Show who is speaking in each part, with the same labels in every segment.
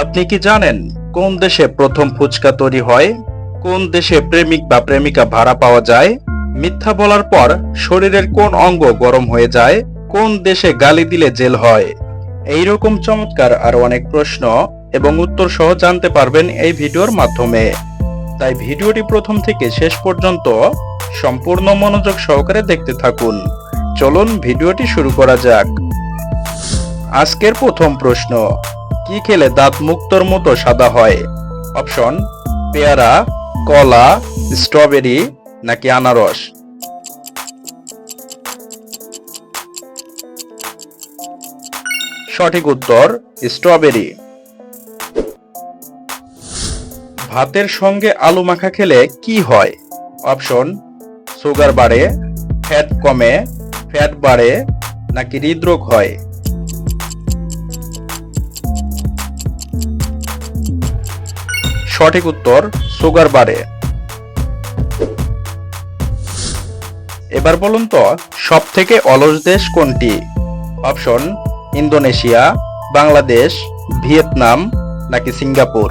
Speaker 1: আপনি কি জানেন কোন দেশে প্রথম ফুচকা তৈরি হয়? কোন দেশে প্রেমিক বা প্রেমিকা ভাড়া পাওয়া যায়? মিথ্যা বলার পর শরীরের কোন অঙ্গ গরম হয়ে যায়? কোন দেশে গালি দিলে জেল হয়? এই রকম চমৎকার আরও অনেক প্রশ্ন এবং উত্তর সহ জানতে পারবেন এই ভিডিওর মাধ্যমে। তাই ভিডিওটি প্রথম থেকে শেষ পর্যন্ত সম্পূর্ণ মনোযোগ সহকারে দেখতে থাকুন। চলুন ভিডিওটি শুরু করা যাক। আজকের প্রথম প্রশ্ন কি খেলে দাঁত মুক্তর মতো সাদা হয়? অপশন, পেয়ারা, কলা, স্ট্রবেরি নাকি আনারস? সঠিক উত্তর, স্ট্রবেরি। ভাতের সঙ্গে আলু মাখা খেলে কি হয়? অপশন, সুগার বাড়ে ফ্যাট কমে ফ্যাট বাড়ে নাকি হৃদরোগ হয়? সঠিক উত্তর সুগার বাড়ে। এবার বলুন তো সব থেকে অলস দেশ কোনটি? অপশন, ইন্দোনেশিয়া, বাংলাদেশ, ভিয়েতনাম, নাকি সিঙ্গাপুর?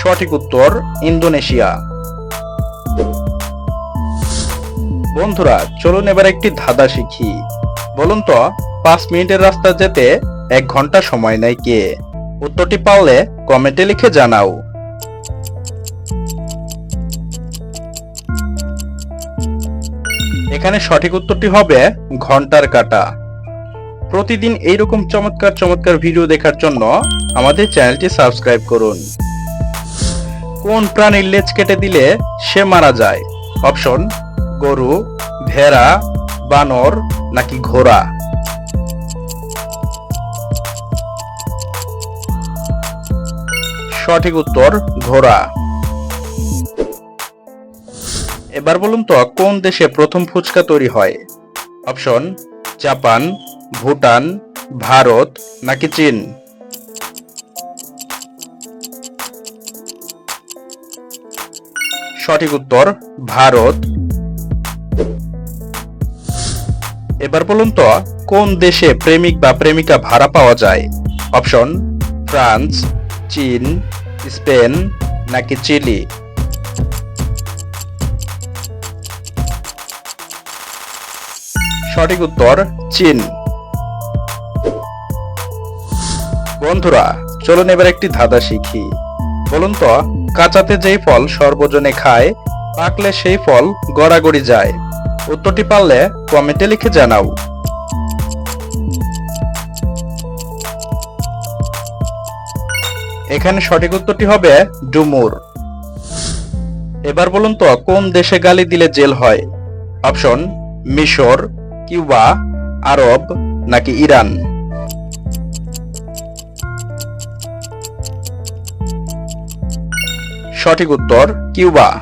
Speaker 1: সঠিক উত্তর, ইন্দোনেশিয়া। বন্ধুরা, চলুন এবার একটি ধাঁধা শিখি। বলুন তো পাঁচ মিনিটের রাস্তা যেতে এক ঘণ্টা সময় নেয় কে? উত্তরটি পারলে কমেন্টে লিখে জানাও। এখানে সঠিক উত্তরটি হবে, ঘণ্টার কাটা। প্রতিদিন এইরকম চমৎকার চমৎকার ভিডিও দেখার জন্য আমাদের চ্যানেলটি সাবস্ক্রাইব করুন। কোন প্রাণীর লেজ কেটে দিলে সে মারা যায়? অপশন, গরু, ভেড়া, বানর, নাকি ঘোড়া? সঠিক উত্তর, ঘোড়া। এবার বলুন তো, কোন দেশে প্রথম ফুচকা তৈরি হয়? অপশন, জাপান, ভুটান, ভারত নাকি চীন? সঠিক উত্তর, ভারত। এবার বলুন তো, কোন দেশে প্রেমিক বা প্রেমিকা ভাড়া পাওয়া যায়? অপশন, ফ্রান্স, চীন স্পেন নাকি চিলি? সঠিক উত্তর, চীন। বন্ধুরা, চলুন এবার একটি ধাঁধা শিখি। বলুন তো, কাঁচাতে যেই ফল সর্বজনে খায়, পাকলে সেই ফল গড়াগড়ি যায়। উত্তরটি পারলে কমেন্টে লিখে জানাও। এখানে সঠিক উত্তরটি হবে ডুমুর। এবার বলুন তো, কোন দেশে গালি দিলে জেল হয়? অপশন, মিশর, কিউবা, আরব নাকি ইরান? সঠিক উত্তর, কিউবা।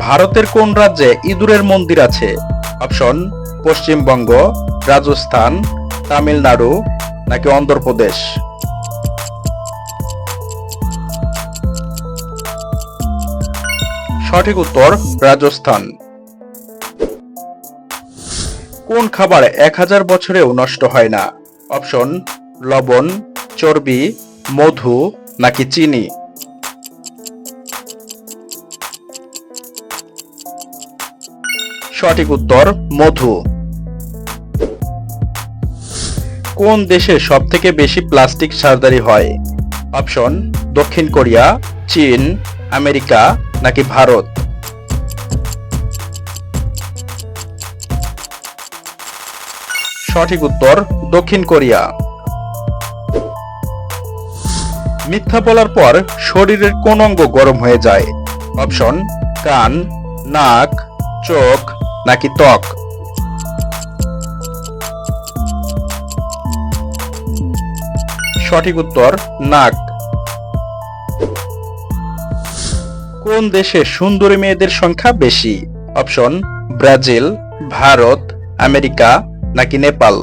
Speaker 1: ভারতের কোন রাজ্যে ইঁদুরের মন্দির আছে? অপশন, পশ্চিমবঙ্গ, রাজস্থান, তামিলনাড়ু নাকি অন্ধ্রপ্রদেশ? সঠিক উত্তর, রাজস্থান। কোন খাবার এক হাজার বছরেও নষ্ট হয় না? অপশন, লবণ, চর্বি, মধু নাকি চিনি? সঠিক উত্তর, মধু। কোন দেশে সব থেকে বেশি প্লাস্টিক সার্জারি হয়? অপশন, দক্ষিণ কোরিয়া, চীন, আমেরিকা নাকি ভারত? সঠিক উত্তর, দক্ষিণ কোরিয়া। মিথ্যা বলার পর শরীরের কোন অঙ্গ গরম হয়ে যায়? অপশন, কান, নাক, চোখ নাকি ত্বক? সঠিক উত্তর নাক কোন দেশে সুন্দরী মেয়েদের সংখ্যা বেশি? অপশন, ব্রাজিল, ভারত, আমেরিকা নাকি নেপাল?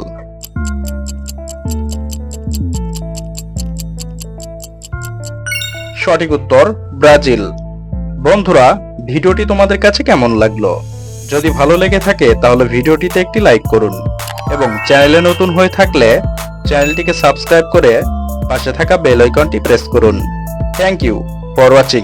Speaker 1: সঠিক উত্তর, ব্রাজিল। বন্ধুরা, ভিডিওটি তোমাদের কাছে কেমন লাগল? যদি ভালো লেগে থাকে, তাহলে ভিডিওটিতে একটি লাইক করুন। এবং চ্যানেলে নতুন হয়ে থাকলে চ্যানেলটিকে সাবস্ক্রাইব করে পাশে থাকা বেল আইকনটি প্রেস করুন। Thank you for watching